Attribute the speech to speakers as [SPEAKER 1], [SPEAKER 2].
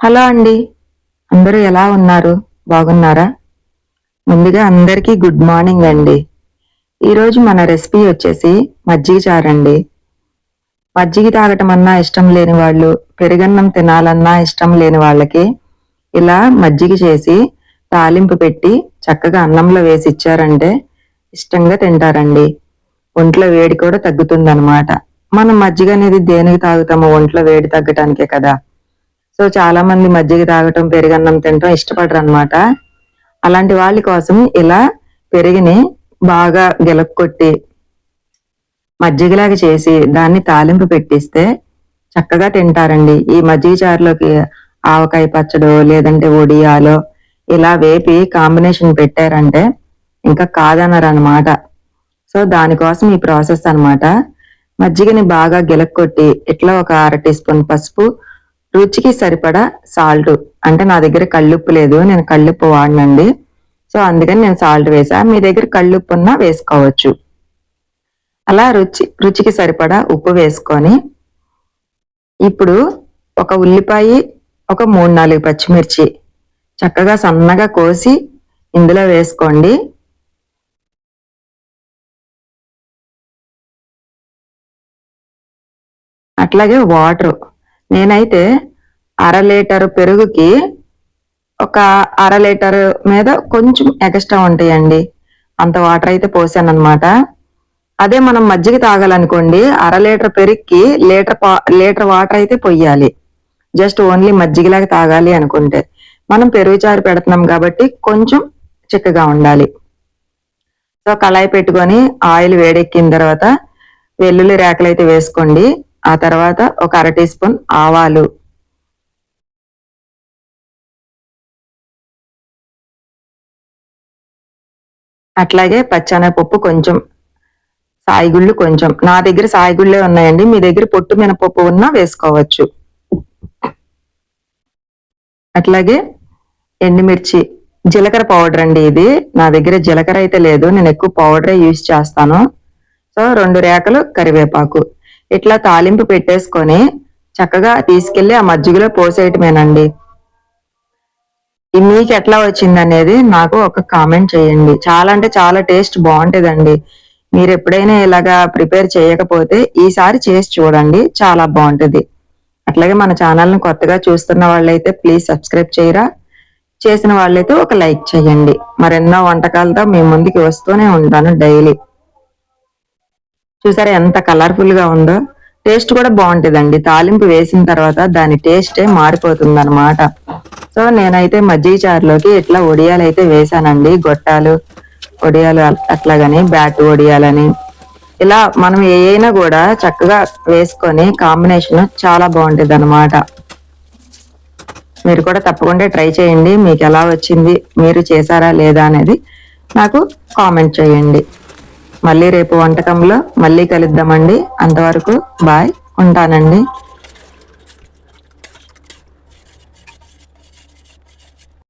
[SPEAKER 1] Hello అండి. అందరూ ఎలా ఉన్నారు? బాగున్నారా? ముందుగా అందరికీ గుడ్ మార్నింగ్ అండి. ఈరోజు మన రెసిపీ వచ్చేసి మజ్జిగ చారండి. మజ్జిగ తాగటం అన్నా ఇష్టం లేని వాళ్ళు పెరుగన్నం తినాలన్నా ఇష్టం లేని వాళ్ళకి ఇలా మజ్జిగ చేసి తాలింపు పెట్టి చక్కగా అన్నంలో వేసి ఇచ్చారంటే ఇష్టంగా తింటారండి. ఒంట్లో వేడి కూడా తగ్గుతుందన్నమాట. మనం మజ్జిగ అనేది దేనికి తాగుతామో ఒంట్లో వేడి తగ్గటానికే కదా. సో చాలా మంది మజ్జిగ తాగటం పెరుగన్నం తినటం ఇష్టపడరు అనమాట అలాంటి వాళ్ళ కోసం ఇలా పెరిగిని బాగా గెలక్కొట్టి మజ్జిగలాగా చేసి దాన్ని తాలింపు పెట్టిస్తే చక్కగా తింటారండి. ఈ మజ్జిగ చారులోకి ఆవకాయ పచ్చడో లేదంటే ఒడియాలో ఇలా వేపి కాంబినేషన్ పెట్టారంటే ఇంకా కాదనరనమాట సో దానికోసం ఈ ప్రాసెస్ అన్నమాట. మజ్జిగని బాగా గిలక్కొట్టి ఇట్లా ఒక అర టీ స్పూన్ పసుపు రుచికి సరిపడా సాల్ట్. అంటే నా దగ్గర కళ్ళుప్పు లేదు నేను కళ్ళుప్పు వాడినండి. సో అందుకని నేను సాల్ట్ వేసా. మీ దగ్గర కళ్ళుప్పు ఉన్నా వేసుకోవచ్చు. అలా రుచి రుచికి సరిపడా ఉప్పు వేసుకొని ఇప్పుడు ఒక ఉల్లిపాయ ఒక మూడు నాలుగు పచ్చిమిర్చి చక్కగా సన్నగా కోసి ఇందులో వేసుకోండి. అట్లాగే వాటర్. నేనైతే అర లీటర్ పెరుగుకి ఒక అర లీటర్ మీద కొంచెం ఎక్స్ట్రా ఉంటాయండి. అంత వాటర్ అయితే పోసాను అనమాట అదే మనం మజ్జిగ తాగాలనుకోండి అర లీటర్ పెరుగుకి లీటర్ లీటర్ వాటర్ అయితే పొయ్యాలి జస్ట్ ఓన్లీ మజ్జిగలాగా తాగాలి అనుకుంటే. మనం పెరుగు చారు పెడుతున్నాం కాబట్టి కొంచెం చిక్కగా ఉండాలి. సో కళాయి పెట్టుకొని ఆయిల్ వేడెక్కిన తర్వాత వెల్లుల్లి రేకలు అయితే వేసుకోండి. ఆ తర్వాత ఒక అర టీ స్పూన్ ఆవాలు. అట్లాగే పచ్చెనగపప్పు కొంచెం సాయిగుళ్ళు కొంచెం. నా దగ్గర సాయిగుళ్ళే ఉన్నాయండి. మీ దగ్గర పొట్టు మినపప్పు ఉన్నా వేసుకోవచ్చు. అట్లాగే ఎండుమిర్చి జీలకర్ర పౌడర్ అండి ఇది. నా దగ్గర జీలకర్ర అయితే లేదు. నేను ఎక్కువ పౌడరే యూజ్ చేస్తాను. సో రెండు రేకలు కరివేపాకు. ఇట్లా తాలింపు పెట్టేసుకొని చక్కగా తీసుకెళ్ళి ఆ మజ్జిగలో పోసేయటమేనండి. మీకు ఎట్లా వచ్చింది అనేది నాకు ఒక కామెంట్ చేయండి. చాలా అంటే చాలా టేస్ట్ బాగుంటుందండి. మీరు ఎప్పుడైనా ఇలాగా ప్రిపేర్ చేయకపోతే ఈసారి చేసి చూడండి చాలా బాగుంటుంది. అట్లాగే మన ఛానల్ని కొత్తగా చూస్తున్న వాళ్ళైతే ప్లీజ్ సబ్స్క్రైబ్ చేయరా? చేసిన వాళ్ళైతే ఒక లైక్ చేయండి. మరెన్నో వంటకాలతో మీ ముందుకి వస్తూనే ఉంటాను డైలీ. చూసారా ఎంత కలర్ఫుల్గా ఉందో? టేస్ట్ కూడా బాగుంటుందండి. తాలింపు వేసిన తర్వాత దాని టేస్టే మారిపోతుంది అనమాట సో నేనైతే మజ్జిగ చారులోకి ఇట్లా ఒడియాలు అయితే వేసానండి. గొట్టాలు ఒడియాలు అట్లాగని బ్యాట్ ఒడియాలని ఇలా మనం ఏ అయినా కూడా చక్కగా వేసుకొని కాంబినేషన్ చాలా బాగుంటుంది అనమాట మీరు కూడా తప్పకుండా ట్రై చేయండి. మీకు ఎలా వచ్చింది మీరు చేశారా లేదా అనేది నాకు కామెంట్ చేయండి. మళ్ళీ రేపు వంటకంలో మళ్ళీ కలుద్దామండి. అంతవరకు బాయ్ ఉంటానండి.